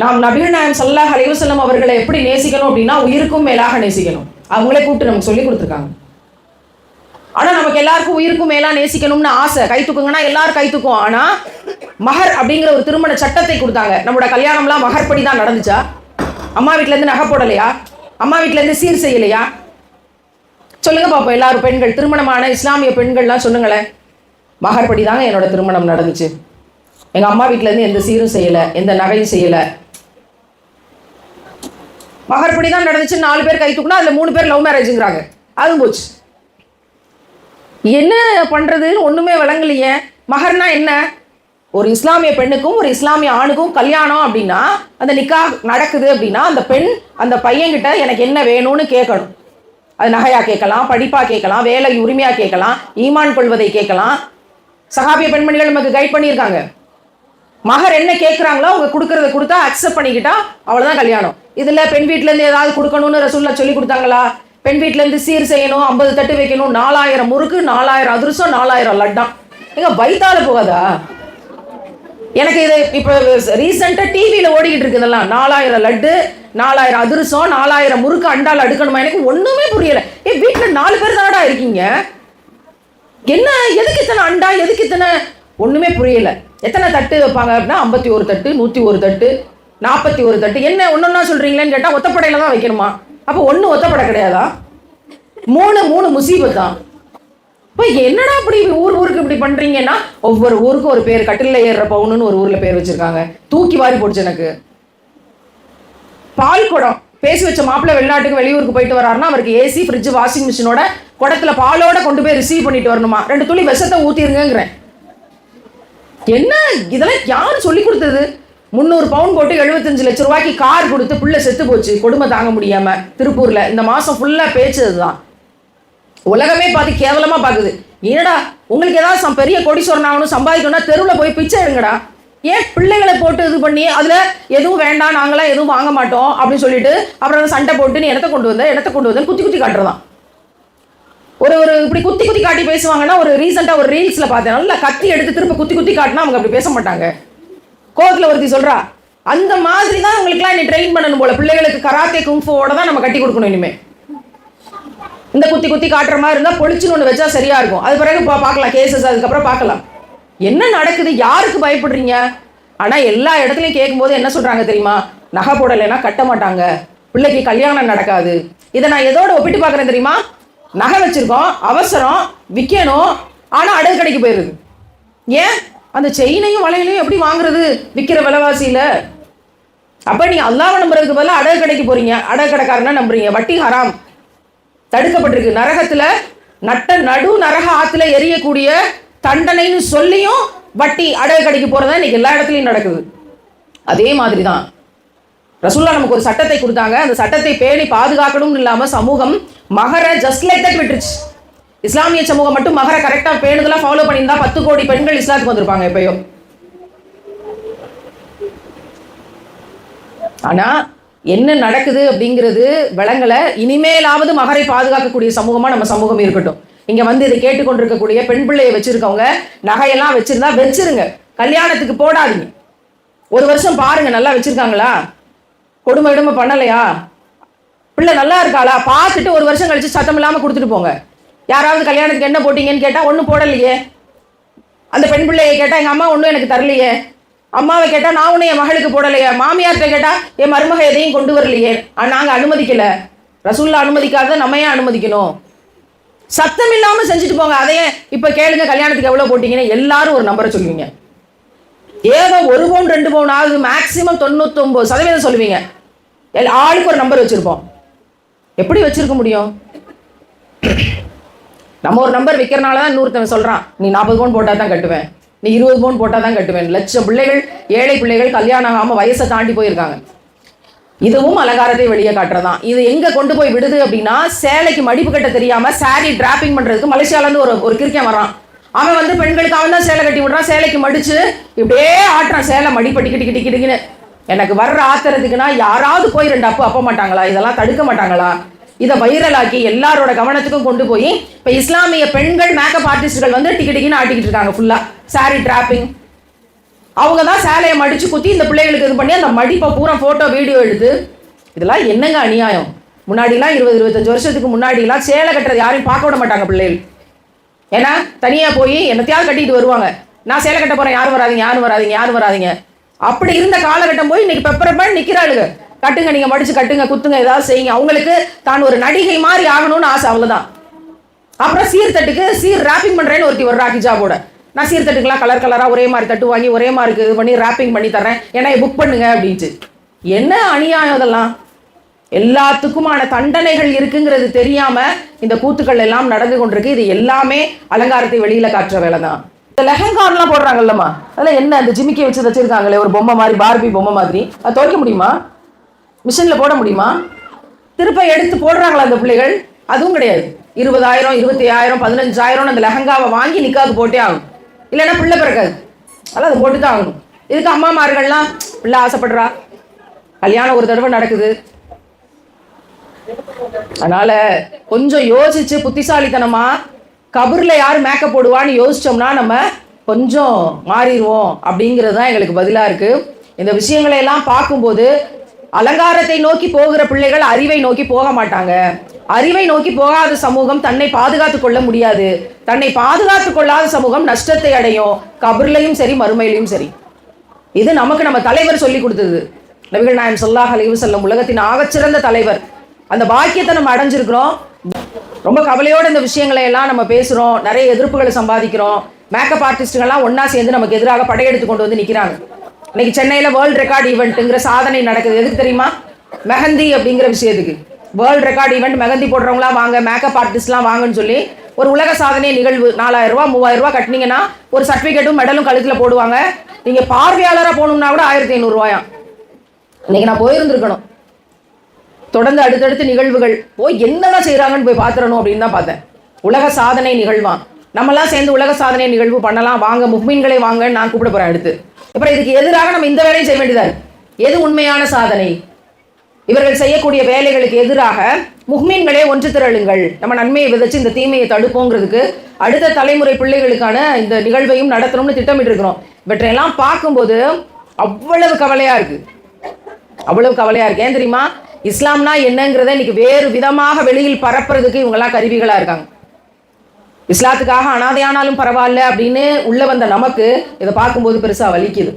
நாம் நபீர் நாயம் சல்லாஹ் அலைவசல்லம் அவர்களை எப்படி நேசிக்கணும் அப்படின்னா உயிருக்கும் மேலாக நேசிக்கணும். அவங்களே கூப்பிட்டு நமக்கு சொல்லி கொடுத்துருக்காங்க. ஆனா நமக்கு எல்லாருக்கும் உயிருக்கும் மேலா நேசிக்கணும்னு ஆசை. கை தூக்குங்கன்னா எல்லாரும் கை தூக்கும். ஆனா மகர் அப்படிங்கிற ஒரு திருமண சட்டத்தை கொடுத்தாங்க. நம்மளோட கல்யாணம்லாம் மகர்படி தான் நடந்துச்சா? அம்மா வீட்டிலேருந்து இருந்து நகை போடலையா? அம்மா வீட்டிலேருந்து இருந்து சீர் செய்யலையா? சொல்லுங்க பாப்போம் எல்லாரும் பெண்கள் திருமணமான இஸ்லாமிய பெண்கள்லாம் சொல்லுங்களேன். மகர்படி தாங்க என்னோட திருமணம் நடந்துச்சு. எங்க அம்மா வீட்டிலேருந்து இருந்து எந்த சீரும் செய்யல எந்த நகையும் செய்யல. மகர்படி தான் நடந்துச்சு. நாலு பேர் கை தூக்குனா அதில் மூணு பேர் லவ் மேரேஜுங்கிறாங்க அதுவும் போச்சு. என்ன பண்ணுறதுன்னு ஒன்றுமே விளங்கலையே. மகர்னா என்ன? ஒரு இஸ்லாமிய பெண்ணுக்கும் ஒரு இஸ்லாமிய ஆணுக்கும் கல்யாணம் அப்படின்னா அந்த நிக்கா நடக்குது அப்படின்னா அந்த பெண் அந்த பையன்கிட்ட எனக்கு என்ன வேணும்னு கேட்கணும். அது நகையாக கேட்கலாம் படிப்பாக கேட்கலாம் வேலை உரிமையாக கேட்கலாம் ஈமான் கொள்வதை கேட்கலாம். சகாபிய பெண்மணிகள் நமக்கு கைட் பண்ணியிருக்காங்க. மகர் என்ன கேட்குறாங்களோ அவங்க கொடுக்கறத கொடுத்தா அக்செப்ட் பண்ணிக்கிட்டா அவ்வளோதான் கல்யாணம். இதில் பெண் வீட்டிலேருந்து ஏதாவது கொடுக்கணும்னு ரசூல்லா சொல்லி கொடுத்தாங்களா? பெண் வீட்டிலேருந்து சீர் செய்யணும் ஐம்பது தட்டு வைக்கணும் நாலாயிரம் முறுக்கு நாலாயிரம் அதிரசம் நாலாயிரம் லட்டாம் எங்க வயித்தால போகாதா? எனக்கு இது இப்போ ரீசெண்டாக டிவியில் ஓடிக்கிட்டு இருக்கு இதெல்லாம். நாலாயிரம் லட்டு நாலாயிரம் அதிரசம் நாலாயிரம் முறுக்கு அண்டால் அடுக்கணுமா? எனக்கு ஒன்றுமே புரியலை. ஏ வீட்டில் நாலு பேர் தானடா இருக்கீங்க. என்ன எதுக்கு இத்தனை அண்டா எதுக்கு இத்தனை? ஒன்றுமே புரியலை. எத்தனை தட்டு வைப்பாங்க அப்படின்னா ஐம்பத்தி ஒரு தட்டு நூற்றி ஒரு தட்டு நாற்பத்தி ஒரு தட்டு. என்ன ஒன்றொன்னா சொல்கிறீங்களேன்னு கேட்டால் ஒத்தப்படையில் தான் வைக்கணுமா? அப்போ ஒன்று ஒத்தப்படை கிடையாதா? மூணு மூணு முசீபத் தான் இப்போ என்னடா இப்படி ஊர் ஊருக்கு இப்படி பண்ணுறீங்கன்னா ஒவ்வொரு ஊருக்கும் ஒரு பேர் கட்டிலில் ஏறுற பவுனுன்னு ஒரு ஊரில் பேர் வச்சுருக்காங்க. தூக்கி வாரி போடுச்சு எனக்கு. பால் குடம். பேசி வச்ச மாப்பிள்ளை வெளிநாட்டுக்கு வெளியூருக்கு போயிட்டு வராருன்னா அவருக்கு ஏசி ஃப்ரிட்ஜ் வாஷிங் மிஷினோட குடத்துல பாலோட கொண்டு போய் ரிசீவ் பண்ணிட்டு வரணுமா? ரெண்டு துளி விஷத்தை ஊற்றிருங்கிறேன் என்ன? இதெல்லாம் யார் சொல்லி கொடுத்தது? முந்நூறு பவுன் போட்டு எழுபத்தஞ்சு லட்ச ரூபாய்க்கு கார் கொடுத்து புள்ள செத்து போச்சு. கொடுமை தாங்க முடியாம. திருப்பூர்ல இந்த மாசம் ஃபுல்லா பேச்சு அதுதான் உலகமே பார்த்து கேவலமா பார்க்குது என்னடா உங்களுக்கு ஏதாவது சம் பெரிய கோடீஸ்வரன் ஆகணும் சம்பாதிக்கணும்னா தெருவில் போய் பிச்சை எடுங்கடா. ஏன் பிள்ளைகளை போட்டு இது பண்ணி அதில் எதுவும் வேண்டாம் நாங்களாம் எதுவும் வாங்க மாட்டோம் அப்படின்னு சொல்லிட்டு அப்புறம் சண்டை போட்டு நீ இடத்த கொண்டு வந்த இடத்த கொண்டு வந்தேன் குத்தி குத்தி காட்டுறதான். ஒரு ஒரு இப்படி குத்தி குத்தி காட்டி பேசுவாங்கன்னா ஒரு ரீசெண்டாக ஒரு ரீல்ஸில் பார்த்தேன். நல்லா கத்தி எடுத்து திரும்ப குத்தி குத்தி காட்டினா அவங்க அப்படி பேச மாட்டாங்க. கோவத்தில் ஒருத்தி சொல்கிறா அந்த மாதிரி தான் உங்களுக்குலாம் நீ ட்ரெயின் பண்ணணும் போல. பிள்ளைகளுக்கு கராத்தே குங்ஃபோட தான் நம்ம கட்டி கொடுக்கணும் இனிமே. இந்த குத்தி குத்தி காட்டுற மாதிரி இருந்தால் பொழிச்சுன்னு ஒன்று வச்சா சரியா இருக்கும். அது பிறகு பா பார்க்கலாம் கேசஸ் அதுக்கப்புறம் பார்க்கலாம். என்ன நடக்குது? யாருக்கு பயப்படுறீங்க? ஆனால் எல்லா இடத்துலையும் கேட்கும்போது என்ன சொல்கிறாங்க தெரியுமா? நகை போடலைன்னா கட்ட மாட்டாங்க. பிள்ளைக்கு கல்யாணம் நடக்காது. இதை நான் எதோட ஒப்பிட்டு பார்க்குறேன் தெரியுமா? நகை வச்சிருக்கோம் அவசரம் விற்கணும் ஆனால் அடகு கடைக்கு போயிடுது ஏன்? அந்த செயினையும் வளையலையும் எப்படி வாங்குறது? விற்கிற விலைவாசியில்? அப்போ நீ அல்லாவை நம்புறதுக்கு பதிலாக அடகு கடைக்கு போறீங்க. அடகு கடைக்காரனா நம்புறீங்க. வட்டி ஹராம். தடுக்கப்பட்டிருக்கு. நரகத்தில் நட்ட நடு நரக ஆற்றுல எரியக்கூடிய தண்டனைன்னு சொல்லியும் வட்டி அடகு கடைக்கு போகிறதா இன்னைக்கு எல்லா இடத்துலையும் நடக்குது. அதே மாதிரி தான் ரசுல்லா நமக்கு ஒரு சட்டத்தை கொடுத்தாங்க. அந்த சட்டத்தை பேணி பாதுகாக்கணும்னு இல்லாமல் சமூகம் மகர ஜஸ்ட் லைக் தட் விட்டுருச்சு. இஸ்லாமிய சமூகம் மட்டும் மகர கரெக்டா பேணுதலா ஃபாலோ பண்ணியிருந்தா பத்து கோடி பெண்கள் இஸ்லாத்துக்கு வந்திருப்பாங்க எப்பயோ ஆனா என்ன நடக்குது அப்படிங்கிறது விளங்கல. இனிமேலாவது மகரை பாதுகாக்கக்கூடிய சமூகமா நம்ம சமூகம் இருக்கட்டும். இங்க வந்து இதை கேட்டுக்கொண்டிருக்கக்கூடிய பெண் பிள்ளையை வச்சிருக்கவங்க நகையெல்லாம் வச்சிருந்தா வச்சிருங்க. கல்யாணத்துக்கு போடாதீங்க. ஒரு வருஷம் பாருங்க நல்லா வச்சிருக்காங்களா? கொடுமை விடுமை பண்ணலையா? பிள்ளை நல்லா இருக்காளா? பார்த்துட்டு ஒரு வருஷம் கழிச்சு சத்தம் இல்லாம கொடுத்துட்டு போங்க. யாராவது கல்யாணத்துக்கு என்ன போட்டீங்கன்னு கேட்டால் ஒன்றும் போடலையே. அந்த பெண் பிள்ளையை கேட்டால் எங்கள் அம்மா ஒன்றும் எனக்கு தரலையே. அம்மாவை கேட்டால் நான் ஒன்றும் என் மகளுக்கு போடலையே. மாமியார்கிட்ட கேட்டால் என் மருமக எதையும் கொண்டு வரலையே. நாங்கள் அனுமதிக்கலை அனுமதிக்கல. ரசூல்லா அனுமதிக்காத நம்ம ஏன் அனுமதிக்கணும்? சத்தம் இல்லாமல் செஞ்சுட்டு போங்க. அதையே இப்போ கேளுங்க கல்யாணத்துக்கு எவ்வளோ போட்டிங்கன்னு எல்லாரும் ஒரு நம்பரை சொல்லுவீங்க. ஏதோ ஒரு பவுன் ரெண்டு பவுன் ஆகுது மேக்ஸிமம் தொண்ணூத்தொம்பது சதவீதம் சொல்லுவீங்க. எல்- ஆளுக்கு ஒரு நம்பர் வச்சுருப்போம். எப்படி வச்சுருக்க முடியும்? நம்ம ஒரு நம்பர் விற்கிறனால தான் இன்னொருத்தவன் சொல்கிறான் நீ நாற்பது பவுன் போட்டால் தான் கட்டுவேன் நீ இருபது பவுன் போட்டால் தான் கட்டுவேன். லட்சம் பிள்ளைகள் ஏழை பிள்ளைகள் கல்யாணம் ஆகாம வயசை தாண்டி போயிருக்காங்க. இதுவும் அலங்காரத்தை வெளியே காட்டுறதான் இது எங்கே கொண்டு போய் விடுது அப்படின்னா சேலைக்கு மடிப்பு கட்ட தெரியாமல் சாரி டிராப்பிங் பண்ணுறதுக்கு மலேசியாவிலேருந்து ஒரு ஒரு கிரிக்கன் வரான் அவன் வந்து பெண்களுக்கு அவன் தான் சேலை கட்டி விடுறான். சேலைக்கு மடிச்சு இப்படியே ஆட்டுறான். சேலை மடிப்பு டிக்கி டிக்கி டிக்கி டிக்கின்னு எனக்கு வர்ற ஆத்திரத்துக்குன்னா யாராவது போய் ரெண்டு அப்போ அப்ப மாட்டாங்களா? இதெல்லாம் தடுக்க மாட்டாங்களா? இதை வைரலாக்கி எல்லாரோட கவனத்துக்கும் கொண்டு போய் இப்போ இஸ்லாமிய பெண்கள் மேக்கப் ஆர்டிஸ்ட்கள் வந்து டிக்கி டிக்கின்னு ஆட்டிக்கிட்டு இருக்காங்க ஃபுல்லாக சாரி டிராப்பிங் அவங்க தான் சேலையை மடித்து குத்தி இந்த பிள்ளைகளுக்கு இது பண்ணி அந்த மடிப்பை பூரா ஃபோட்டோ வீடியோ எடுத்து இதெல்லாம் என்னங்க அநியாயம்? முன்னாடிலாம் இருபது இருபத்தஞ்சு வருஷத்துக்கு முன்னாடிலாம் சேலை கட்டுறது யாரையும் பார்க்க விட மாட்டாங்க பிள்ளைகள். ஏன்னா தனியாக போய் என்னத்தையாவது கட்டிட்டு வருவாங்க. நான் சேலை கட்ட போகிறேன் யாரும் வராதிங்க யாரும் வராதீங்க யாரும் வராதிங்க. அப்படி இருந்த காலகட்டம் போய் இன்னைக்கு பண்ணி நிற்கிறாளுங்க கட்டுங்க நீங்கள் மடிச்சு கட்டுங்க குத்துங்க ஏதாவது செய்யுங்க. அவங்களுக்கு தான் ஒரு நடிகை மாதிரி ஆகணும்னு ஆசை அவ்வளோதான் அப்புறம் சீர்தட்டுக்கு சீர் ராப்பிங் பண்ணுறேன்னு ஒருத்தி வர்றா ஹிஜாபோட. நான் சீர்தட்டுக்கெல்லாம் கலர் கலராக ஒரே மாதிரி தட்டு வாங்கி ஒரே மாதிரி இது பண்ணி ராப்பிங் பண்ணி தரேன் ஏன்னா புக் பண்ணுங்க அப்படின்ட்டு. என்ன அநியாயம் இதெல்லாம்? எல்லாத்துக்குமான தண்டனைகள் இருக்குங்கிறது தெரியாம இந்த கூத்துக்கள் எல்லாம் நடந்து கொண்டிருக்கு. இது எல்லாமே அலங்காரத்தை வெளியில காட்டுற வேலை தான் இந்த லெஹங்கான்லாம் போடுறாங்கல்லம்மா. அதெல்லாம் என்ன அந்த ஜிமிக்கி வச்சு வச்சிருக்காங்களே ஒரு பொம்மை மாதிரி பார்பி பொம்மை மாதிரி. அது துவைக்க முடியுமா? மிஷினில் போட முடியுமா? திருப்ப எடுத்து போடுறாங்களா அந்த பிள்ளைகள்? அதுவும் கிடையாது. இருபதாயிரம் இருபத்தி ஆயிரம் பதினஞ்சாயிரம் அந்த லெஹங்காவை வாங்கி நிற்காது போட்டே ஆகும் இல்லைன்னா பிள்ளை பிறக்காது அதெல்லாம் அதை போட்டு தான் ஆகணும். இதுக்கு அம்மாமார்கள்லாம் பிள்ளை ஆசைப்படுறா. கல்யாணம் ஒரு தடவை நடக்குது. அதனால கொஞ்சம் யோசிச்சு புத்திசாலித்தனமா கபூர்ல யார் மேக்கப் போடுவான்னு யோசிச்சோம்னா நம்ம கொஞ்சம் மாறிடுவோம். அப்படிங்கிறது தான் எங்களுக்கு பதிலாக இருக்கு. இந்த விஷயங்களை எல்லாம் பார்க்கும்போது அலங்காரத்தை நோக்கி போகிற பிள்ளைகள் அறிவை நோக்கி போக மாட்டாங்க. அறிவை நோக்கி போகாத சமூகம் தன்னை பாதுகாத்து கொள்ள முடியாது. தன்னை பாதுகாத்து கொள்ளாத சமூகம் நஷ்டத்தை அடையும். கபர்லையும் சரி மறுமையிலையும் சரி. இது நமக்கு நம்ம தலைவர் சொல்லி கொடுத்தது. நபிகள் நாயம் சொல்லாஹ் அலைவு செல்லும் உலகத்தின் ஆகச்சிறந்த தலைவர். அந்த பாக்கியத்தை நம்ம அடைஞ்சிருக்கிறோம். ரொம்ப கவலையோட இந்த விஷயங்களை எல்லாம் நம்ம பேசுகிறோம் நிறைய எதிர்ப்புகளை சம்பாதிக்கிறோம். மேக்கப் ஆர்டிஸ்ட்டுகள்லாம் ஒன்றா சேர்ந்து நமக்கு எதிராக படையெடுத்து கொண்டு வந்து நிற்கிறாங்க இன்னைக்கு சென்னையில் வேர்ல்டு ரெக்கார்ட் ஈவெண்ட்டுங்கிற சாதனை நடக்குது. எதுக்கு தெரியுமா? மெஹந்தி அப்படிங்கிற விஷயத்துக்கு. வேர்ல்டு ரெக்கார்ட் ஈவெண்ட் மெஹந்தி போடுறவங்களாம் வாங்க மேக்கப் ஆர்டிஸ்ட்லாம் வாங்கன்னு சொல்லி ஒரு உலக சாதனை நிகழ்வு. நாலாயிரம் ரூபா மூவாயிரம் ரூபா கட்டினீங்கன்னா ஒரு சர்டிஃபிகேட்டும் மெடலும் கழுத்தில் போடுவாங்க. நீங்கள் பார்வையாளராக போகணும்னா கூட ஆயிரத்தி ஐநூறுரூவாயாம் இன்னைக்கு நான் போயிருந்துருக்கணும். தொடர்ந்து அடுத்தடுத்து நிகழ்வுகள். போய் என்னென்ன செய்கிறாங்கன்னு போய் பார்த்துடணும் அப்படின்னு தான் பார்த்தேன். உலக சாதனை நிகழ்வான் நம்மலாம் சேர்ந்து உலக சாதனை நிகழ்வு பண்ணலாம். வாங்க முக்மீன்களை வாங்கன்னு நான் கூப்பிட போகிறேன் அடுத்து. அப்புறம் இதுக்கு எதிராக நம்ம இந்த வேலையும் செய்ய வேண்டியதா எது உண்மையான சாதனை? இவர்கள் செய்யக்கூடிய வேலைகளுக்கு எதிராக முஹ்மீன்களே ஒன்று திரளுங்கள். நம்ம நன்மையை விதைச்சு இந்த தீமையை தடுப்போங்கிறதுக்கு அடுத்த தலைமுறை பிள்ளைகளுக்கான இந்த நிகழ்வையும் நடத்தணும்னு திட்டமிட்டு இருக்கிறோம் இவற்றையெல்லாம் பார்க்கும்போது அவ்வளவு கவலையா இருக்கு. அவ்வளவு கவலையா இருக்கு. ஏன் தெரியுமா? இஸ்லாம்னா என்னங்கிறத இன்னைக்கு வேறு விதமாக வெளியில் பரப்புறதுக்கு இவங்கெல்லாம் கருவிகளா இருக்காங்க. இஸ்லாத்துக்காக அனாதையானாலும் பரவாயில்ல அப்படின்னு உள்ள வந்த நமக்கு இதை பார்க்கும்போது பெருசாக வலிக்குது.